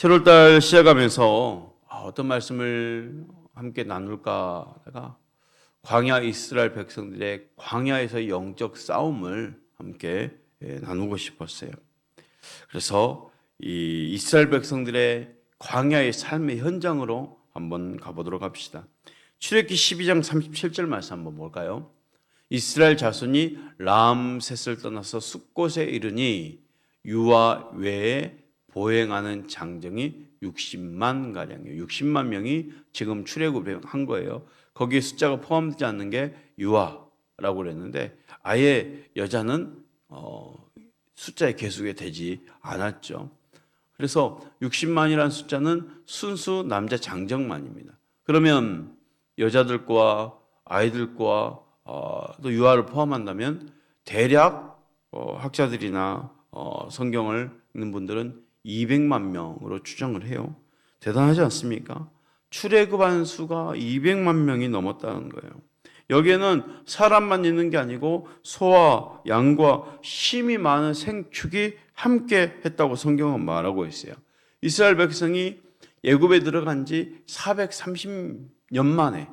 7월달 시작하면서 아, 어떤 말씀을 함께 나눌까 하다가 광야 이스라엘 백성들의 광야에서 영적 싸움을 함께 예, 나누고 싶었어요. 그래서 이 이스라엘 백성들의 광야의 삶의 현장으로 한번 가보도록 합시다. 출애굽기 12장 37절 말씀 한번 볼까요? 이스라엘 자손이 람셋을 떠나서 숲곳에 이르니 유아 외에 보행하는 장정이 60만 가량이에요. 60만 명이 지금 출애굽을 한 거예요. 거기에 숫자가 포함되지 않는 게 유아라고 그랬는데 아예 여자는 어, 숫자의 계수에 되지 않았죠. 그래서 60만이라는 숫자는 순수 남자 장정만입니다. 그러면 여자들과 아이들과 어, 또 유아를 포함한다면 대략 어, 학자들이나 어, 성경을 읽는 분들은 200만 명으로 추정을 해요. 대단하지 않습니까? 출애굽한 수가 200만 명이 넘었다는 거예요. 여기에는 사람만 있는 게 아니고 소와 양과 힘이 많은 생축이 함께 했다고 성경은 말하고 있어요. 이스라엘 백성이 예굽에 들어간 지 430년 만에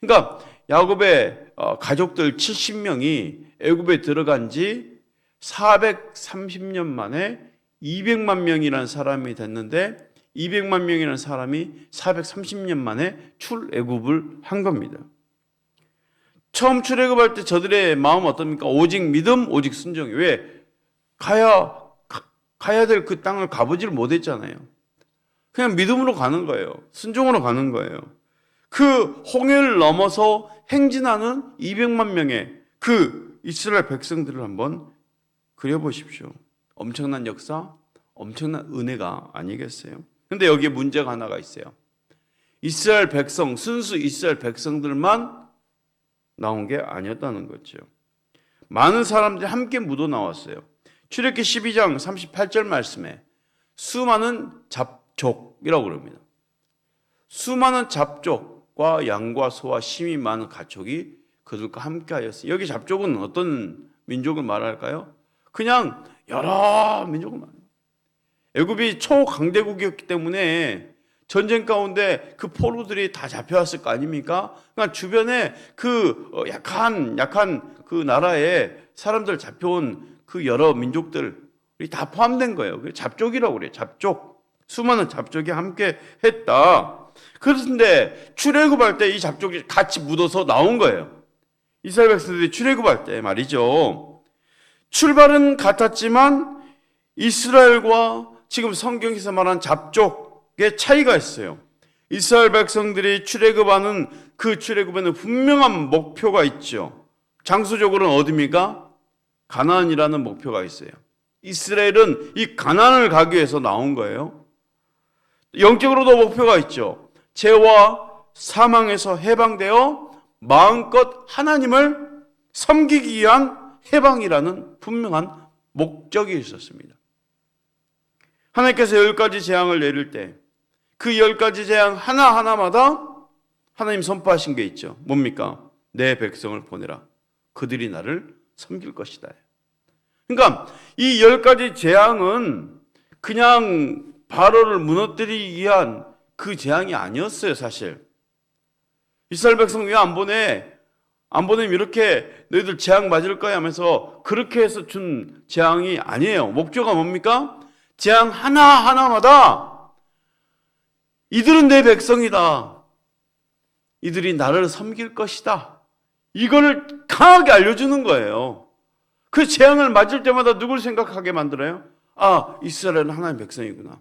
그러니까 야곱의 어, 가족들 70명이 애굽에 들어간 지 430년 만에 200만 명이라는 사람이 됐는데 200만 명이라는 사람이 430년 만에 출애굽을 한 겁니다. 처음 출애굽할 때 저들의 마음 어떻습니까? 오직 믿음, 오직 순종이 왜 가야 가야 될 그 땅을 가보지를 못했잖아요. 그냥 믿음으로 가는 거예요. 순종으로 가는 거예요. 그 홍해를 넘어서 행진하는 200만 명의 그 이스라엘 백성들을 한번 그려보십시오. 엄청난 역사, 엄청난 은혜가 아니겠어요? 근데 여기에 문제가 하나가 있어요. 이스라엘 백성, 순수 이스라엘 백성들만 나온 게 아니었다는 거죠. 많은 사람들이 함께 묻어 나왔어요. 출애굽기 12장 38절 말씀에 수많은 잡족이라고 그럽니다. 수많은 잡족 과 양과 소와 힘이 많은 가축이 그들과 함께 하였어요. 여기 잡족은 어떤 민족을 말할까요? 그냥 여러 민족을 말합니다. 애굽이 초강대국이었기 때문에 전쟁 가운데 그 포로들이 다 잡혀왔을 거 아닙니까? 그러니까 주변에 그 어, 약한 약한 그 나라에 사람들 잡혀온 그 여러 민족들이 다 포함된 거예요. 잡족이라고 그래요. 잡족. 수많은 잡족이 함께 했다. 그런데 출애굽할 때 이 잡족이 같이 묻어서 나온 거예요. 이스라엘 백성들이 출애굽할 때 말이죠. 출발은 같았지만 이스라엘과 지금 성경에서 말한 잡족의 차이가 있어요. 이스라엘 백성들이 출애굽하는 그 출애굽에는 분명한 목표가 있죠. 장소적으로는 어디입니까? 가나안이라는 목표가 있어요. 이스라엘은 이 가나안을 가기 위해서 나온 거예요. 영적으로도 목표가 있죠. 죄와 사망에서 해방되어 마음껏 하나님을 섬기기 위한 해방이라는 분명한 목적이 있었습니다. 하나님께서 열 가지 재앙을 내릴 때 그 열 가지 재앙 하나하나마다 하나님 선포하신 게 있죠. 뭡니까? 내 백성을 보내라. 그들이 나를 섬길 것이다. 그러니까 이 열 가지 재앙은 그냥 바로를 무너뜨리기 위한 그 재앙이 아니었어요, 사실. 이스라엘 백성 왜 안 보내? 안 보내면 이렇게 너희들 재앙 맞을 거야 하면서 그렇게 해서 준 재앙이 아니에요. 목표가 뭡니까? 재앙 하나하나마다 이들은 내 백성이다. 이들이 나를 섬길 것이다. 이걸 강하게 알려주는 거예요. 그 재앙을 맞을 때마다 누굴 생각하게 만들어요? 아, 이스라엘은 하나님 백성이구나.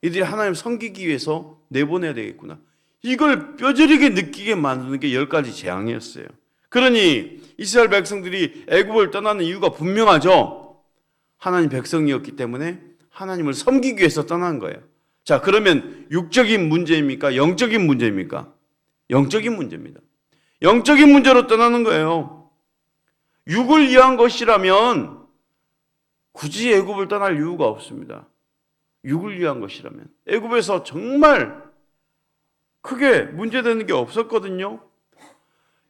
이들이 하나님 섬기기 위해서 내보내야 되겠구나. 이걸 뼈저리게 느끼게 만드는 게 열 가지 재앙이었어요. 그러니 이스라엘 백성들이 애굽을 떠나는 이유가 분명하죠. 하나님 백성이었기 때문에 하나님을 섬기기 위해서 떠난 거예요. 자, 그러면 육적인 문제입니까? 영적인 문제입니까? 영적인 문제입니다. 영적인 문제로 떠나는 거예요. 육을 위한 것이라면 굳이 애굽을 떠날 이유가 없습니다. 육을 위한 것이라면 애굽에서 정말 크게 문제되는 게 없었거든요.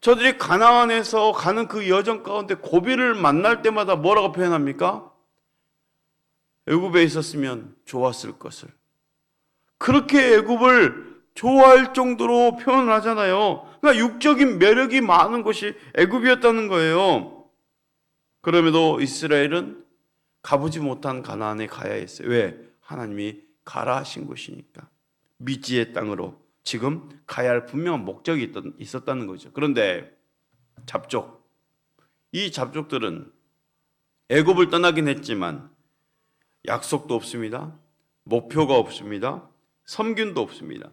저들이 가나안에서 가는 그 여정 가운데 고비를 만날 때마다 뭐라고 표현합니까? 애굽에 있었으면 좋았을 것을. 그렇게 애굽을 좋아할 정도로 표현을 하잖아요. 그러니까 육적인 매력이 많은 곳이 애굽이었다는 거예요. 그럼에도 이스라엘은 가보지 못한 가나안에 가야 했어요. 왜? 하나님이 가라 하신 곳이니까. 미지의 땅으로 지금 가야 할 분명한 목적이 있었다는 거죠. 그런데 잡족 이 잡족들은 애굽을 떠나긴 했지만 약속도 없습니다. 목표가 없습니다. 섬균도 없습니다.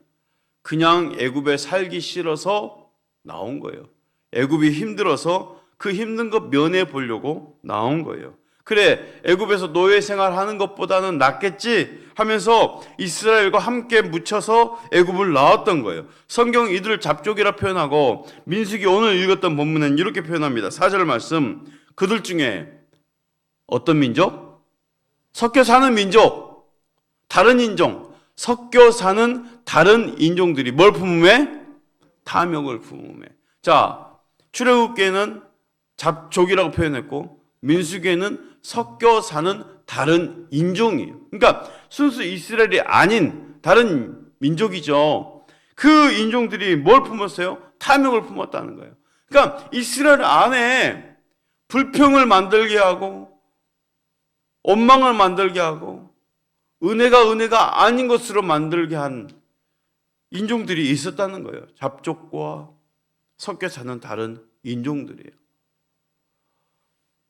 그냥 애굽에 살기 싫어서 나온 거예요. 애굽이 힘들어서 그 힘든 것 면해 보려고 나온 거예요. 그래 애굽에서 노예 생활하는 것보다는 낫겠지 하면서 이스라엘과 함께 묻혀서 애굽을 나왔던 거예요. 성경 이들을 잡족이라 표현하고 민수기 오늘 읽었던 본문은 이렇게 표현합니다. 4절 말씀 그들 중에 어떤 민족? 섞여 사는 민족, 다른 인종, 섞여 사는 다른 인종들이 뭘 품음에? 탐욕을 품음에. 자, 출애굽기에는 잡족이라고 표현했고 민수기에는 섞여 사는 다른 인종이에요. 그러니까 순수 이스라엘이 아닌 다른 민족이죠. 그 인종들이 뭘 품었어요? 탐욕을 품었다는 거예요. 그러니까 이스라엘 안에 불평을 만들게 하고 원망을 만들게 하고 은혜가 은혜가 아닌 것으로 만들게 한 인종들이 있었다는 거예요. 잡족과 섞여 사는 다른 인종들이에요.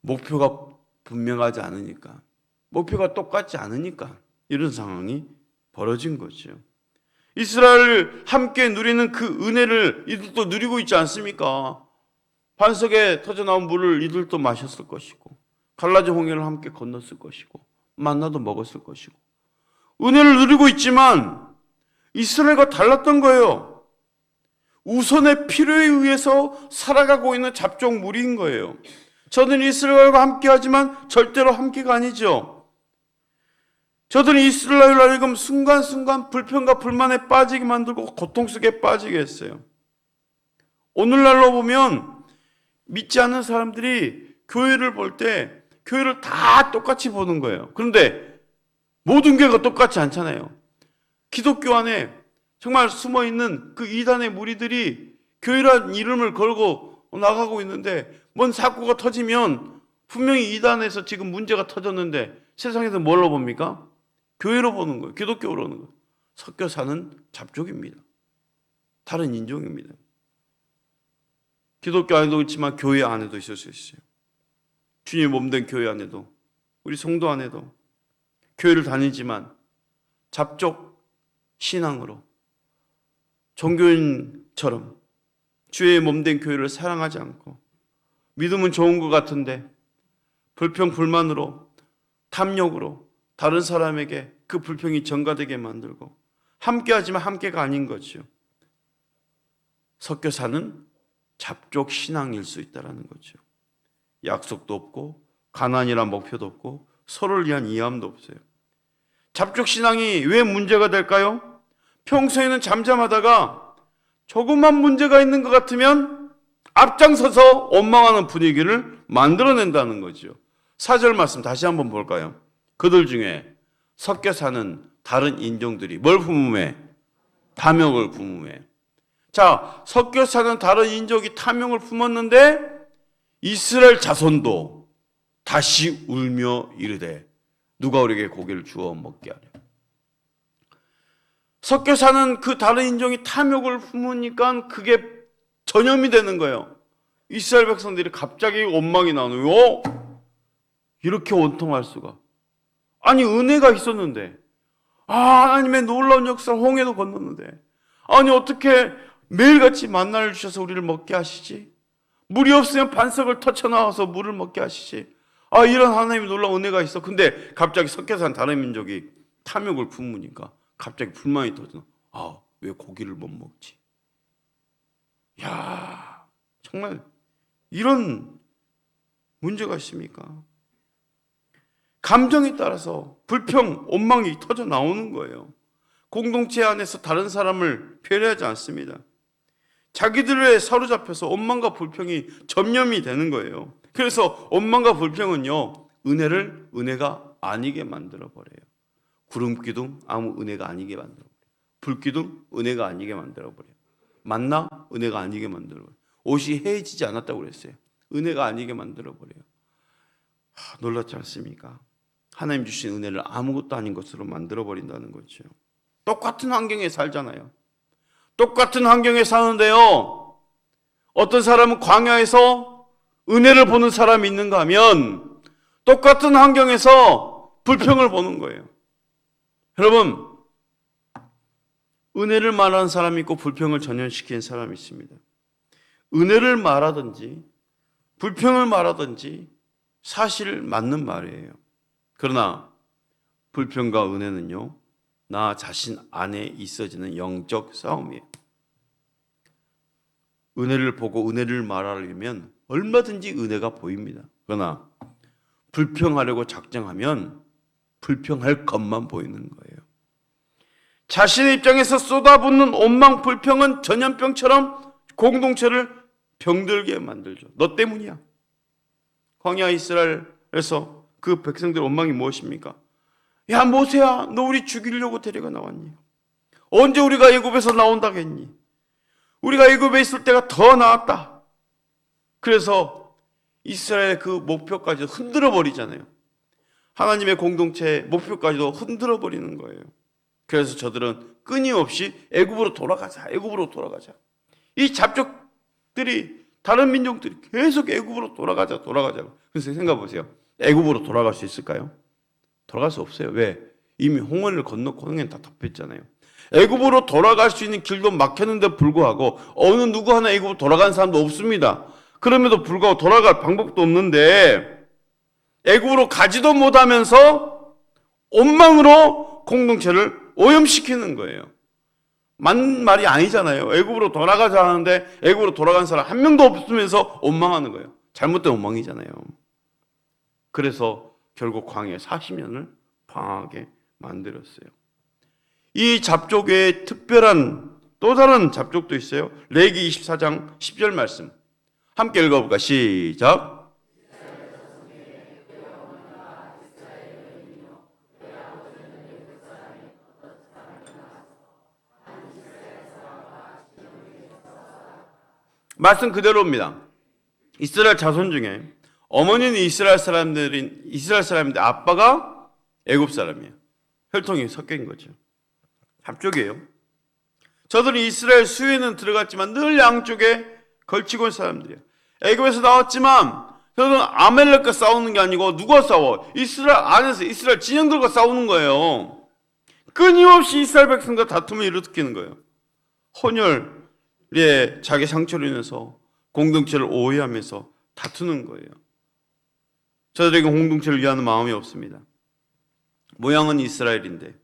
목표가 분명하지 않으니까, 목표가 똑같지 않으니까 이런 상황이 벌어진 거죠. 이스라엘 함께 누리는 그 은혜를 이들도 누리고 있지 않습니까? 반석에 터져 나온 물을 이들도 마셨을 것이고, 갈라진 홍해를 함께 건넜을 것이고, 만나도 먹었을 것이고, 은혜를 누리고 있지만 이스라엘과 달랐던 거예요. 우선의 필요에 의해서 살아가고 있는 잡종 무리인 거예요. 저들은 이스라엘과 함께 하지만 절대로 함께가 아니죠. 저들은 이스라엘 하여금 순간순간 불평과 불만에 빠지게 만들고 고통 속에 빠지게 했어요. 오늘날로 보면 믿지 않는 사람들이 교회를 볼 때 교회를 다 똑같이 보는 거예요. 그런데 모든 교회가 똑같지 않잖아요. 기독교 안에 정말 숨어 있는 그 이단의 무리들이 교회란 이름을 걸고 나가고 있는데 뭔 사고가 터지면 분명히 이단에서 지금 문제가 터졌는데 세상에서 뭘로 봅니까? 교회로 보는 거예요. 기독교로 보는 거예요. 섞여 사는 잡족입니다. 다른 인종입니다. 기독교 안에도 있지만 교회 안에도 있을 수 있어요. 주님 몸된 교회 안에도 우리 성도 안에도 교회를 다니지만 잡족 신앙으로 종교인처럼 주의 몸된 교회를 사랑하지 않고 믿음은 좋은 것 같은데 불평 불만으로 탐욕으로 다른 사람에게 그 불평이 전가되게 만들고 함께하지만 함께가 아닌 거죠. 섞여 사는 잡족 신앙일 수 있다라는 거죠. 약속도 없고 가난이란 목표도 없고 서로를 위한 이해함도 없어요. 잡족 신앙이 왜 문제가 될까요? 평소에는 잠잠하다가 조금만 문제가 있는 것 같으면 앞장서서 원망하는 분위기를 만들어낸다는 거죠. 사절 말씀 다시 한번 볼까요? 그들 중에 섞여 사는 다른 인종들이 뭘 품음에? 탐욕을 품음에. 자, 섞여 사는 다른 인종이 탐욕을 품었는데 이스라엘 자손도 다시 울며 이르되 누가 우리에게 고기를 주어 먹게 하려. 섞여 사는 그 다른 인종이 탐욕을 품으니까 그게 전염이 되는 거예요. 이스라엘 백성들이 갑자기 원망이 나오는 요 이렇게 원통할 수가. 아니 은혜가 있었는데 아 하나님의 놀라운 역사를 홍해도 건넜는데 아니 어떻게 매일같이 만나를 주셔서 우리를 먹게 하시지? 물이 없으면 반석을 터쳐 나와서 물을 먹게 하시지. 아 이런 하나님의 놀라운 은혜가 있어. 근데 갑자기 섞여 산 다른 민족이 탐욕을 품으니까 갑자기 불만이 터져. 아왜 고기를 못 먹지? 야 정말 이런 문제가 있습니까? 감정에 따라서 불평, 원망이 터져 나오는 거예요. 공동체 안에서 다른 사람을 배려하지 않습니다. 자기들에 사로잡혀서 원망과 불평이 전염이 되는 거예요. 그래서 원망과 불평은요, 은혜를 은혜가 아니게 만들어 버려요. 구름 기둥 아무 은혜가 아니게 만들어 버려요. 불 기둥 은혜가 아니게 만들어 버려요. 만나 은혜가 아니게 만들어. 옷이 해지지 않았다고 그랬어요. 은혜가 아니게 만들어 버려요. 하, 놀랍지 않습니까? 하나님 주신 은혜를 아무것도 아닌 것으로 만들어 버린다는 거죠. 똑같은 환경에 살잖아요. 똑같은 환경에 사는데요. 어떤 사람은 광야에서 은혜를 보는 사람이 있는가 하면 똑같은 환경에서 불평을 보는 거예요. 여러분, 은혜를 말하는 사람이 있고 불평을 전염시키는 사람이 있습니다. 은혜를 말하든지 불평을 말하든지 사실 맞는 말이에요. 그러나 불평과 은혜는요, 나 자신 안에 있어지는 영적 싸움이에요. 은혜를 보고 은혜를 말하려면 얼마든지 은혜가 보입니다. 그러나 불평하려고 작정하면 불평할 것만 보이는 거예요. 자신의 입장에서 쏟아붓는 원망 불평은 전염병처럼 공동체를 병들게 만들죠. 너 때문이야. 광야 이스라엘에서 그 백성들 원망이 무엇입니까? 야 모세야 너 우리 죽이려고 데려가 나왔니? 언제 우리가 애굽에서 나온다고 했니? 우리가 애굽에 있을 때가 더 나았다. 그래서 이스라엘 그 목표까지 흔들어 버리잖아요. 하나님의 공동체 목표까지도 흔들어 버리는 거예요. 그래서 저들은 끊임없이 애굽으로 돌아가자. 애굽으로 돌아가자. 이 잡족들이 다른 민족들이 계속 애굽으로 돌아가자. 돌아가자. 그래서 생각해 보세요. 애굽으로 돌아갈 수 있을까요? 돌아갈 수 없어요. 왜? 이미 홍해를 건너고 홍해는 다 덮였잖아요. 애굽으로 돌아갈 수 있는 길도 막혔는데 불구하고 어느 누구 하나 애굽으로 돌아간 사람도 없습니다. 그럼에도 불구하고 돌아갈 방법도 없는데 애굽으로 가지도 못하면서 원망으로 공동체를 오염시키는 거예요. 만 말이 아니잖아요. 애굽으로 돌아가자 하는데 애굽으로 돌아간 사람 한 명도 없으면서 원망하는 거예요. 잘못된 원망이잖아요. 그래서 결국 광야에 40년을 방하게 만들었어요. 이 잡족의 특별한 또 다른 잡족도 있어요. 레기 24장 10절 말씀. 함께 읽어볼까? 시작. 말씀 그대로입니다. 이스라엘 자손 중에 어머니는 이스라엘 사람들인 이스라엘 사람인데 아빠가 애굽 사람이에요. 혈통이 섞인 거죠. 합족이에요. 저들은 이스라엘 수에는 들어갔지만 늘 양쪽에 걸치고 있는 사람들이에요. 애굽에서 나왔지만 저들은 아멜렉과 싸우는 게 아니고 누가 싸워? 이스라엘 안에서 이스라엘 진영들과 싸우는 거예요. 끊임없이 이스라엘 백성과 다툼을 일으키는 거예요. 혼혈 에 자기 상처로 인해서 공동체를 오해하면서 다투는 거예요. 저들에게 공동체를 위하는 마음이 없습니다. 모양은 이스라엘인데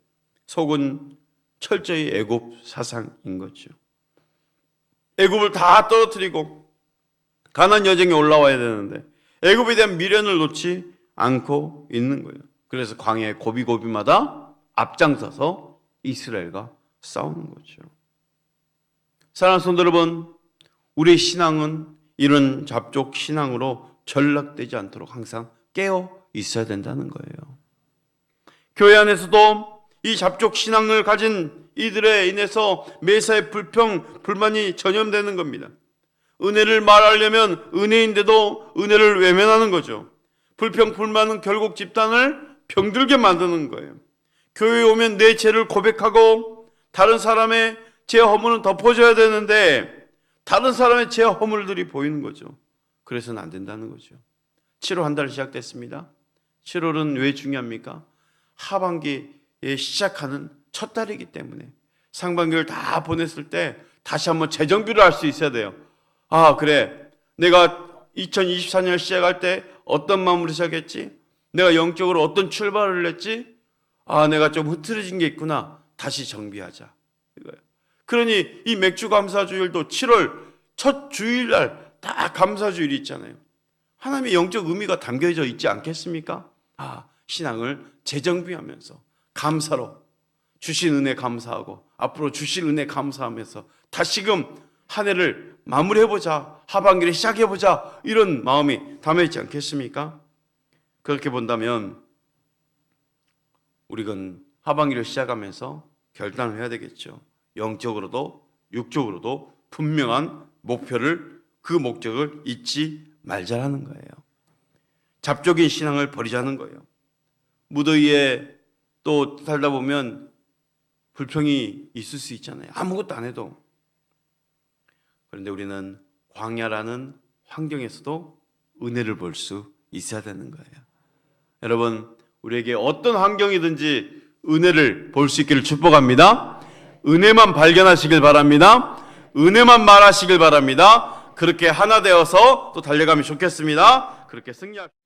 속은 철저히 애굽 사상인 거죠. 애굽을 다 떨어뜨리고 가난 여정에 올라와야 되는데 애굽에 대한 미련을 놓지 않고 있는 거예요. 그래서 광야의 고비고비마다 앞장서서 이스라엘과 싸우는 거죠. 사랑하는 성도 여러분, 우리의 신앙은 이런 잡족 신앙으로 전락되지 않도록 항상 깨어 있어야 된다는 거예요. 교회 안에서도 이 잡족 신앙을 가진 이들에 인해서 매사에 불평, 불만이 전염되는 겁니다. 은혜를 말하려면 은혜인데도 은혜를 외면하는 거죠. 불평, 불만은 결국 집단을 병들게 만드는 거예요. 교회에 오면 내 죄를 고백하고 다른 사람의 죄 허물은 덮어줘야 되는데 다른 사람의 죄 허물들이 보이는 거죠. 그래서는 안 된다는 거죠. 7월 한 달 시작됐습니다. 7월은 왜 중요합니까? 하반기에 시작하는 첫 달이기 때문에 상반기를 다 보냈을 때 다시 한번 재정비를 할 수 있어야 돼요. 아, 그래. 내가 2024년 시작할 때 어떤 마음으로 시작했지? 내가 영적으로 어떤 출발을 했지? 아, 내가 좀 흐트러진 게 있구나. 다시 정비하자. 이거예요. 그러니 이 맥주 감사주일도 7월 첫 주일날 다 감사주일이 있잖아요. 하나님의 영적 의미가 담겨져 있지 않겠습니까? 아, 신앙을 재정비하면서 감사로 주신 은혜 감사하고 앞으로 주실 은혜 감사하면서 다시금 한 해를 마무리해보자. 하반기를 시작해보자. 이런 마음이 담아있지 않겠습니까? 그렇게 본다면 우리는 하반기를 시작하면서 결단을 해야 되겠죠. 영적으로도 육적으로도 분명한 목표를 그 목적을 잊지 말자라는 거예요. 잡적인 신앙을 버리자는 거예요. 무더위에 또 살다 보면 불평이 있을 수 있잖아요. 아무것도 안 해도. 그런데 우리는 광야라는 환경에서도 은혜를 볼 수 있어야 되는 거예요. 여러분, 우리에게 어떤 환경이든지 은혜를 볼 수 있기를 축복합니다. 은혜만 발견하시길 바랍니다. 은혜만 말하시길 바랍니다. 그렇게 하나 되어서 또 달려가면 좋겠습니다. 그렇게 승리합시다.